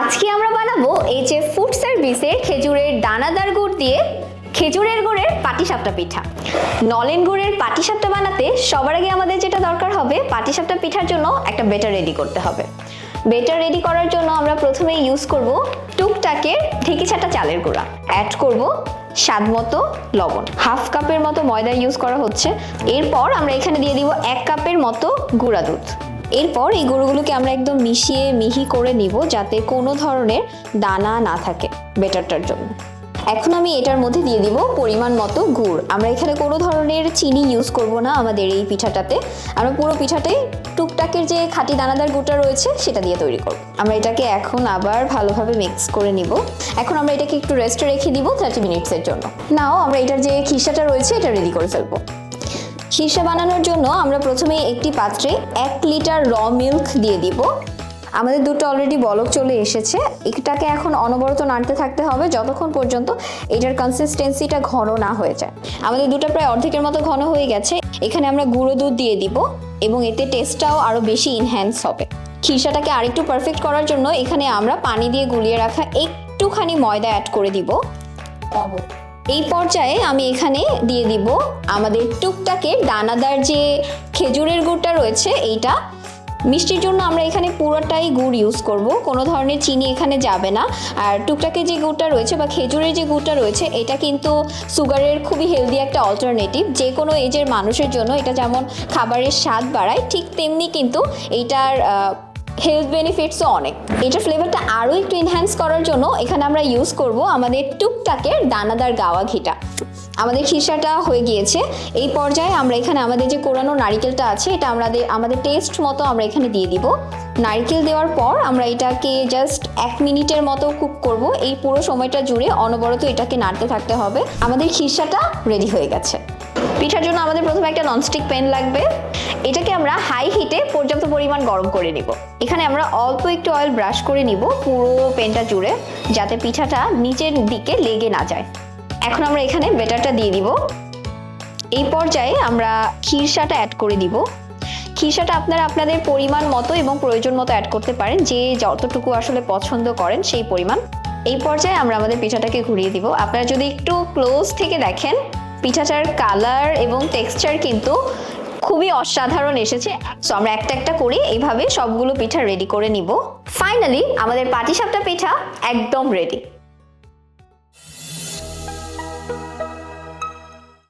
আজকে আমরা বানাবো এই যে ফুড সার্ভিসের খেজুরের দানাদার গুড় দিয়ে খেজুরের গুড়ের পাটিসাপটা পিঠা। নলেন গুড়ের পাটিসাপটা বানাতে সবার আগে আমাদের যেটা দরকার হবে, পাটিসাপটা পিঠার জন্য একটা বেটার রেডি করতে হবে। বেটার রেডি করার জন্য আমরা প্রথমে ইউজ করব টুকটাকের ঢেকি ছাটা চালের গুঁড়া। অ্যাড করব স্বাদ মতো লবণ। হাফ কাপের মতো ময়দা ইউজ করা হচ্ছে। এরপর আমরা এখানে দিয়ে দিব এক কাপের মতো গুঁড়া দুধ। এরপর এই গরুগুলোকে আমরা একদম মিশিয়ে মিহি করে নিব যাতে কোনো ধরনের দানা না থাকে বেটারটার জন্য। এখন আমি এটার মধ্যে দিয়ে দিব পরিমাণ মতো গুড়। আমরা এখানে কোনো ধরনের চিনি ইউজ করব না আমাদের এই পিঠাটাতে। আমরা পুরো পিঠাটাই টুকটাকের যে খাঁটি দানাদার গুড়টা রয়েছে সেটা দিয়ে তৈরি করব। আমরা এটাকে এখন আবার ভালোভাবে মিক্স করে নিব। এখন আমরা এটাকে একটু রেস্টে রেখে দিব থার্টি মিনিটসের জন্য। নাও, আমরা এটার যে খিসাটা রয়েছে, এটা রেডি করে ফেলব। শীর্ষা বানানোর জন্য আমরা প্রথমে একটি পাত্রে এক লিটার র মিল্ক দিয়ে দিব। আমাদের দুটো অলরেডি বলক চলে এসেছে। এটাকে এখন অনবরত নাড়তে থাকতে হবে যতক্ষণ পর্যন্ত এটার কনসিস্টেন্সিটা ঘন না হয়ে যায়। আমাদের দুটো প্রায় অর্ধেকের মতো ঘন হয়ে গেছে। এখানে আমরা গুঁড়ো দুধ দিয়ে দিব এবং এতে টেস্টটাও আরও বেশি ইনহ্যান্স হবে। খিরসাটাকে আরেকটু পারফেক্ট করার জন্য এখানে আমরা পানি দিয়ে গুলিয়ে রাখা একটুখানি ময়দা অ্যাড করে দিব। এই পর্যায়ে আমি এখানে দিয়ে দিব আমাদের টুকটাকে দানাদার যে খেজুরের গুড়টা রয়েছে, এইটা। মিষ্টির জন্য আমরা এখানে পুরোটাই গুড় ইউজ করব। কোনো ধরনের চিনি এখানে যাবে না। আর টুকটাকে যে গুড়টা রয়েছে বা খেজুরের যে গুড়টা রয়েছে, এটা কিন্তু সুগারের খুবই হেলদি একটা অল্টারনেটিভ যে কোনো এজের মানুষের জন্য এটা যেমন খাবারের স্বাদ বাড়ায়, ঠিক তেমনি কিন্তু এইটার হেলথ বেনিফিটসও অনেক। এটার ফ্লেভারটা আরও একটু এনহ্যান্স করার জন্য এখানে আমরা ইউজ করব আমাদের টুকটাকের দানাদার গাওয়া ঘিটা। আমাদের খিসাটা হয়ে গিয়েছে। এই পর্যায়ে আমরা এখানে আমাদের যে কোরানো নারিকেলটা আছে, এটা আমাদের আমাদের টেস্ট মতো আমরা এখানে দিয়ে দিব। নারকেল দেওয়ার পর আমরা এটাকে জাস্ট এক মিনিটের মতো কুক করব। এই পুরো সময়টা জুড়ে অনবরত এটাকে নাড়তে থাকতে হবে। আমাদের খিসাটা রেডি হয়ে গেছে। পিঠার জন্য আমাদের প্রথমে একটা ননস্টিক প্যান লাগবে। এটাকে আমরা হাই হিটে পর্যাপ্ত পরিমাণ গরম করে নিব। এখানে আমরা অল্প একটু অয়েল ব্রাশ করে নিব পুরো প্যানটা জুড়ে, যাতে পিঠাটা নিচের দিকে লেগে না যায়। এখন আমরা এখানে বেটারটা দিয়ে দিব। এই পর্যায়ে আমরা খিরসাটা অ্যাড করে দিব। খিরসাটা আপনারা আপনাদের পরিমাণ মতো এবং প্রয়োজন মতো অ্যাড করতে পারেন, যে যতটুকু আসলে পছন্দ করেন সেই পরিমাণ। এই পর্যায়ে আমরা আমাদের পিঠাটাকে ঘুরিয়ে দিব। আপনারা যদি একটু ক্লোজ থেকে দেখেন পিঠাটার কালার এবং টেক্সচার কিন্তু খুবই অসাধারণ এসেছে। সো আমরা একটা একটা করে এইভাবে সবগুলো পিঠা রেডি করে নিব। ফাইনালি আমাদের পাটিসাপটা পিঠা একদম রেডি